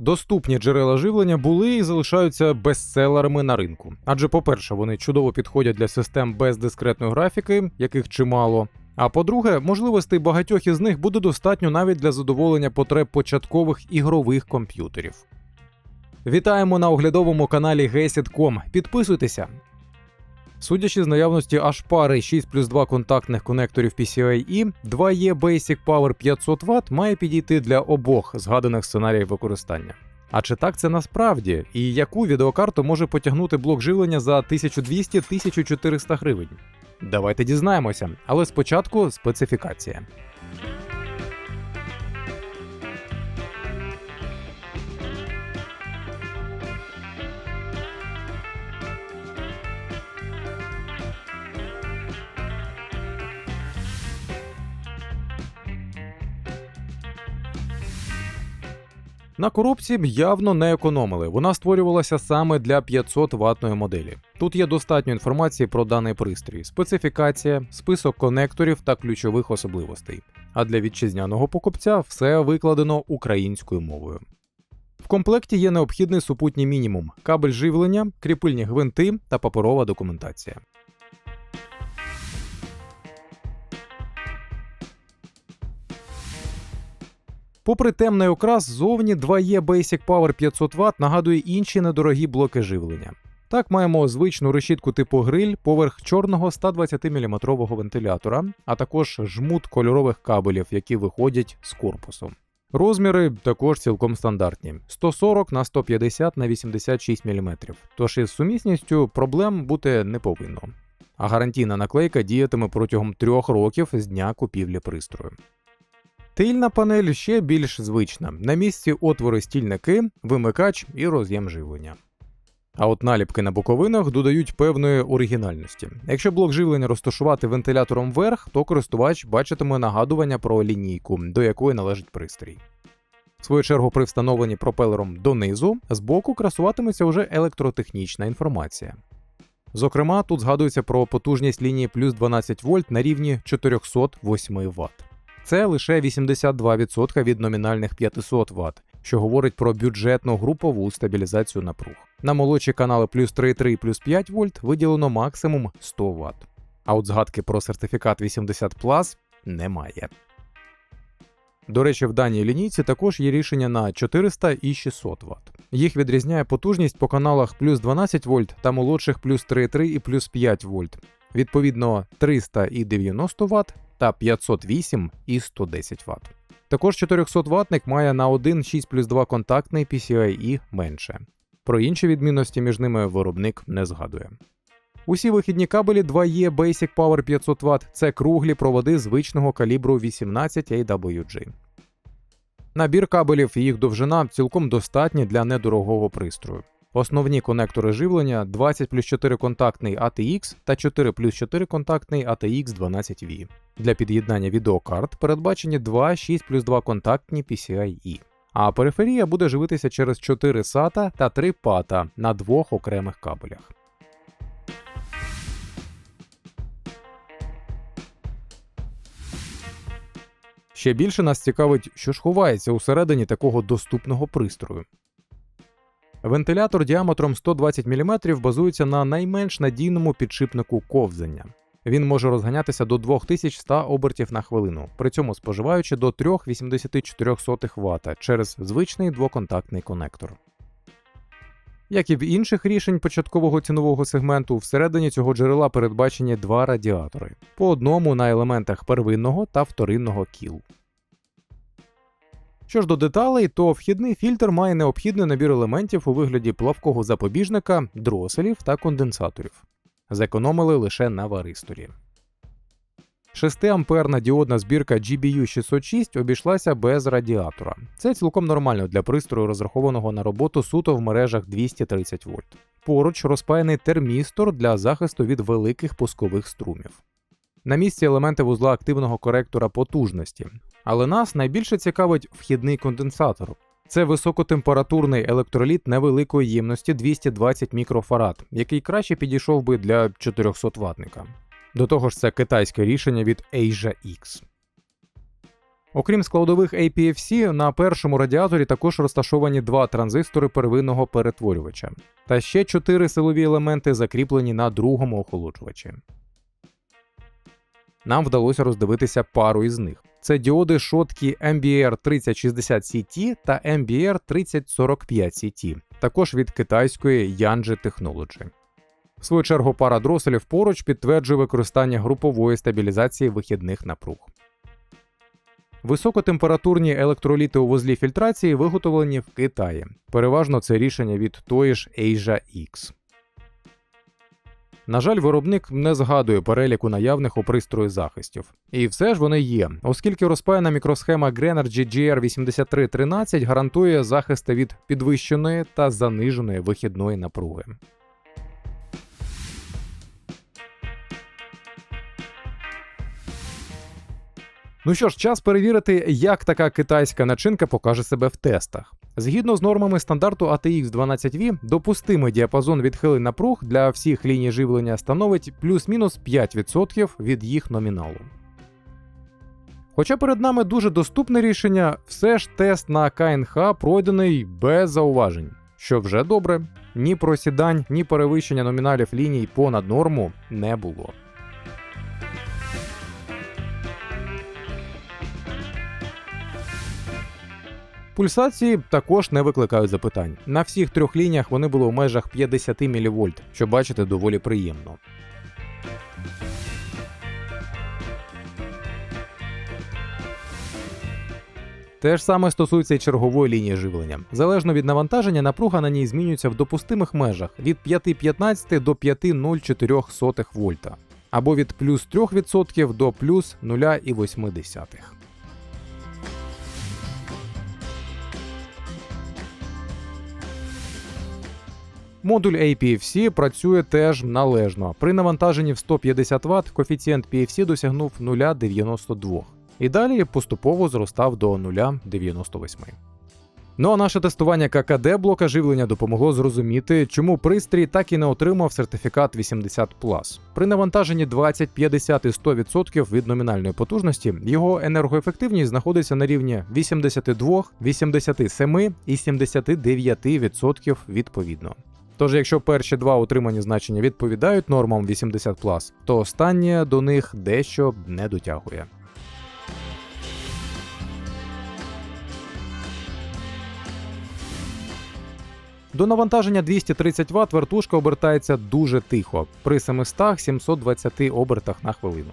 Доступні джерела живлення були і залишаються бестселерами на ринку. Адже, по-перше, вони чудово підходять для систем без дискретної графіки, яких чимало. А по-друге, можливостей багатьох із них буде достатньо навіть для задоволення потреб початкових ігрових комп'ютерів. Вітаємо на оглядовому каналі Гесідком. Підписуйтеся. Судячи з наявності аж пари 6 плюс 2 контактних конекторів PCIe, 2E Basic Power 500 Вт має підійти для обох згаданих сценаріїв використання. А чи так це насправді? І яку відеокарту може потягнути блок живлення за 1200-1400 гривень? Давайте дізнаємося, але спочатку специфікація. На коробці явно не економили. Вона створювалася саме для 500 ватної моделі. Тут є достатньо інформації про даний пристрій, специфікація, список конекторів та ключових особливостей. А для вітчизняного покупця все викладено українською мовою. В комплекті є необхідний супутній мінімум: кабель живлення, кріпильні гвинти та паперова документація. Попри темний окрас, зовні 2E Basic Power 500 Вт нагадує інші недорогі блоки живлення. Так маємо звичну решітку типу гриль поверх чорного 120 мм вентилятора, а також жмут кольорових кабелів, які виходять з корпусу. Розміри також цілком стандартні: 140 на 150 на 86 мм, тож із сумісністю проблем бути не повинно. А гарантійна наклейка діятиме протягом трьох років з дня купівлі пристрою. Тильна панель ще більш звична. На місці отвори стільники, вимикач і роз'єм живлення. А от наліпки на боковинах додають певної оригінальності. Якщо блок живлення розташувати вентилятором вверх, то користувач бачитиме нагадування про лінійку, до якої належить пристрій. В свою чергу, при встановленні пропелером донизу, збоку красуватиметься вже електротехнічна інформація. Зокрема, тут згадується про потужність лінії плюс 12 вольт на рівні 408 Вт. Це лише 82% від номінальних 500 Вт, що говорить про бюджетну групову стабілізацію напруг. На молодші канали плюс 3,3 і плюс 5 вольт виділено максимум 100 Вт. А от згадки про сертифікат 80 немає. До речі, в даній лінійці також є рішення на 400 і 600 Вт. Їх відрізняє потужність по каналах плюс 12 вольт та молодших плюс 3,3 і плюс 5 вольт. Відповідно 300 і 90 Вт та 508 і 110 Вт. Також 400 ватник має на один 6 плюс 2 контактний PCIe менше. Про інші відмінності між ними виробник не згадує. Усі вихідні кабелі 2E Basic Power 500 Вт це круглі проводи звичного калібру 18 AWG. Набір кабелів і їх довжина цілком достатні для недорогого пристрою. Основні конектори живлення 20 плюс 4 контактний ATX та 4 плюс 4 контактний ATX 12V. Для під'єднання відеокарт передбачені 2 6 плюс 2 контактні PCIe. А периферія буде живитися через 4 SATA та 3 PATA на двох окремих кабелях. Ще більше нас цікавить, що ж ховається усередині такого доступного пристрою. Вентилятор діаметром 120 мм базується на найменш надійному підшипнику ковзання. Він може розганятися до 2100 обертів на хвилину, при цьому споживаючи до 3,84 Вт через звичний двоконтактний конектор. Як і в інших рішень початкового цінового сегменту, всередині цього джерела передбачені два радіатори по одному на елементах первинного та вторинного кіл. Що ж до деталей, то вхідний фільтр має необхідний набір елементів у вигляді плавкого запобіжника, дроселів та конденсаторів. Зекономили лише на варисторі. 6-амперна діодна збірка GBU 606 обійшлася без радіатора. Це цілком нормально для пристрою, розрахованого на роботу суто в мережах 230 вольт. Поруч розпаяний термістор для захисту від великих пускових струмів. На місці елементи вузла активного коректора потужності, але нас найбільше цікавить вхідний конденсатор. Це високотемпературний електроліт невеликої ємності 220 мікрофарад, який краще підійшов би для 400 ватника. До того ж, це китайське рішення від Asia X. Окрім складових APFC, на першому радіаторі також розташовані два транзистори первинного перетворювача, та ще чотири силові елементи закріплені на другому охолоджувачі. Нам вдалося роздивитися пару із них. Це діоди шотки MBR 3060 CT та MBR 3045 CT, також від китайської Yanji Technology. В свою чергу пара дроселів поруч підтверджує використання групової стабілізації вихідних напруг. Високотемпературні електроліти у вузлі фільтрації виготовлені в Китаї. Переважно це рішення від тої ж Asia X. На жаль, виробник не згадує переліку наявних у пристрої захистів. І все ж вони є, оскільки розпаяна мікросхема Grenergy GR8313 гарантує захисти від підвищеної та заниженої вихідної напруги. Ну що ж, час перевірити, як така китайська начинка покаже себе в тестах. Згідно з нормами стандарту ATX 12V, допустимий діапазон відхилень напруг для всіх ліній живлення становить плюс-мінус 5% від їх номіналу. Хоча перед нами дуже доступне рішення, все ж тест на КНХ пройдений без зауважень, що вже добре, ні просідань, ні перевищення номіналів ліній понад норму не було. Пульсації також не викликають запитань. На всіх трьох лініях вони були в межах 50 мВ, що бачите доволі приємно. Те ж саме стосується і чергової лінії живлення. Залежно від навантаження, напруга на ній змінюється в допустимих межах від 5,15 до 5,04 вольта, або від плюс 3% до плюс 0,8. Модуль APFC працює теж належно. При навантаженні в 150 Вт коефіцієнт PFC досягнув 0,92 і далі поступово зростав до 0,98. Ну а наше тестування ККД блока живлення допомогло зрозуміти, чому пристрій так і не отримав сертифікат 80 При навантаженні 20, 50 і 100% від номінальної потужності його енергоефективність знаходиться на рівні 82, 87 і 79% відповідно. Тож, якщо перші два отримані значення відповідають нормам 80, то останнє до них дещо не дотягує. До навантаження 230 Вт вертушка обертається дуже тихо при 700-720 обертах на хвилину.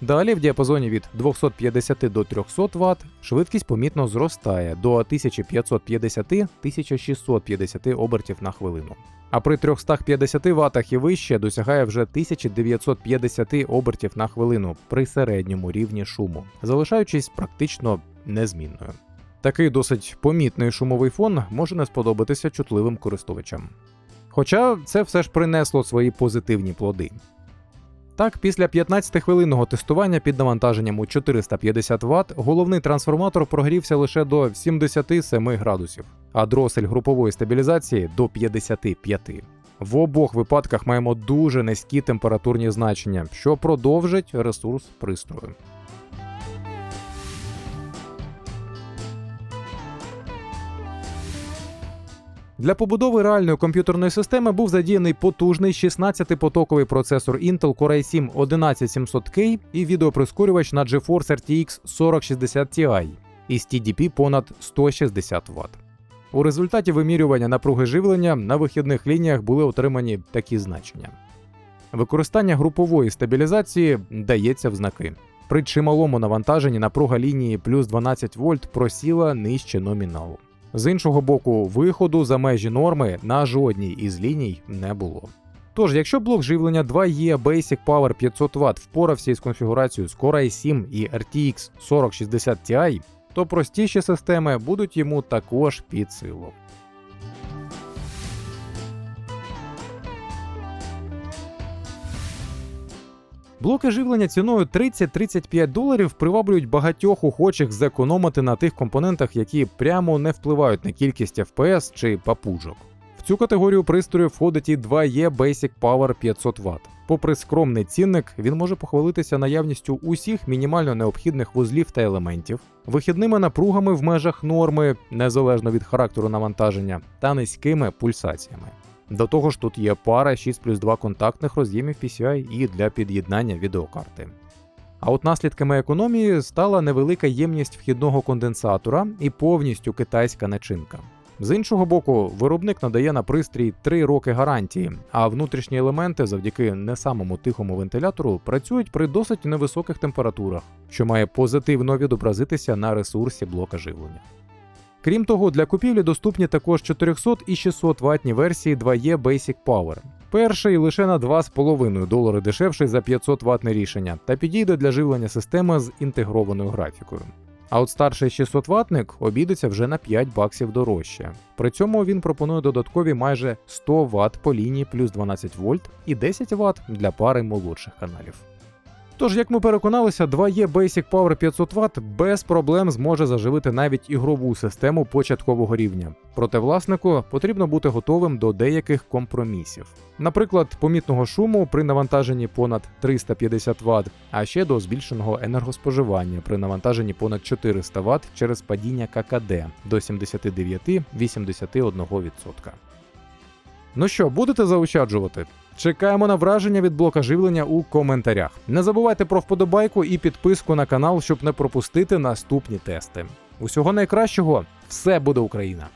Далі в діапазоні від 250 до 300 Вт швидкість помітно зростає до 1550-1650 обертів на хвилину. А при 350 Вт і вище досягає вже 1950 обертів на хвилину при середньому рівні шуму, залишаючись практично незмінною. Такий досить помітний шумовий фон може не сподобатися чутливим користувачам. Хоча це все ж принесло свої позитивні плоди. Так, після 15-хвилинного тестування під навантаженням у 450 Вт головний трансформатор прогрівся лише до 77 градусів, а дросель групової стабілізації до 55. В обох випадках маємо дуже низькі температурні значення, що продовжить ресурс пристрою. Для побудови реальної комп'ютерної системи був задіяний потужний 16-потоковий процесор Intel Core i7 11700K і відеоприскорювач на GeForce RTX 4060 Ti із TDP понад 160 Вт. У результаті вимірювання напруги живлення на вихідних лініях були отримані такі значення. Використання групової стабілізації дається в знаки. При чималому навантаженні напруга лінії плюс 12 вольт просіла нижче номіналу. З іншого боку, виходу за межі норми на жодній із ліній не було. Тож, якщо блок живлення 2E Basic Power 500 Вт впорався із конфігурацією з Core i7 і RTX 4060 Ti, то простіші системи будуть йому також під силу. Блоки живлення ціною 30-35 доларів приваблюють багатьох охочих зекономити на тих компонентах, які прямо не впливають на кількість FPS чи папужок. В цю категорію пристрою входить і 2E Basic Power 500 Вт. Попри скромний цінник, він може похвалитися наявністю усіх мінімально необхідних вузлів та елементів, вихідними напругами в межах норми, незалежно від характеру навантаження, та низькими пульсаціями. До того ж, тут є пара 6 плюс 2 контактних роз'ємів PCI і для під'єднання відеокарти. А от наслідками економії стала невелика ємність вхідного конденсатора і повністю китайська начинка. З іншого боку, виробник надає на пристрій 3 роки гарантії, а внутрішні елементи завдяки не самому тихому вентилятору працюють при досить невисоких температурах, що має позитивно відобразитися на ресурсі блока живлення. Крім того, для купівлі доступні також 400 і 600 ватні версії 2E Basic Power. Перший лише на 2,5 долари дешевший за 500 ватне рішення та підійде для живлення системи з інтегрованою графікою. А от старший 600 ватник обійдеться вже на 5 баксів дорожче. При цьому він пропонує додаткові майже 100 Вт по лінії плюс 12 вольт і 10 Вт для пари молодших каналів. Тож, як ми переконалися, 2E Basic Power 500 Вт без проблем зможе заживити навіть ігрову систему початкового рівня. Проте власнику потрібно бути готовим до деяких компромісів. Наприклад, помітного шуму при навантаженні понад 350 Вт, а ще до збільшеного енергоспоживання при навантаженні понад 400 Вт через падіння ККД до 79-81%. Ну що, будете заощаджувати? Чекаємо на враження від блока живлення у коментарях. Не забувайте про вподобайку і підписку на канал, щоб не пропустити наступні тести. Усього найкращого, все буде Україна!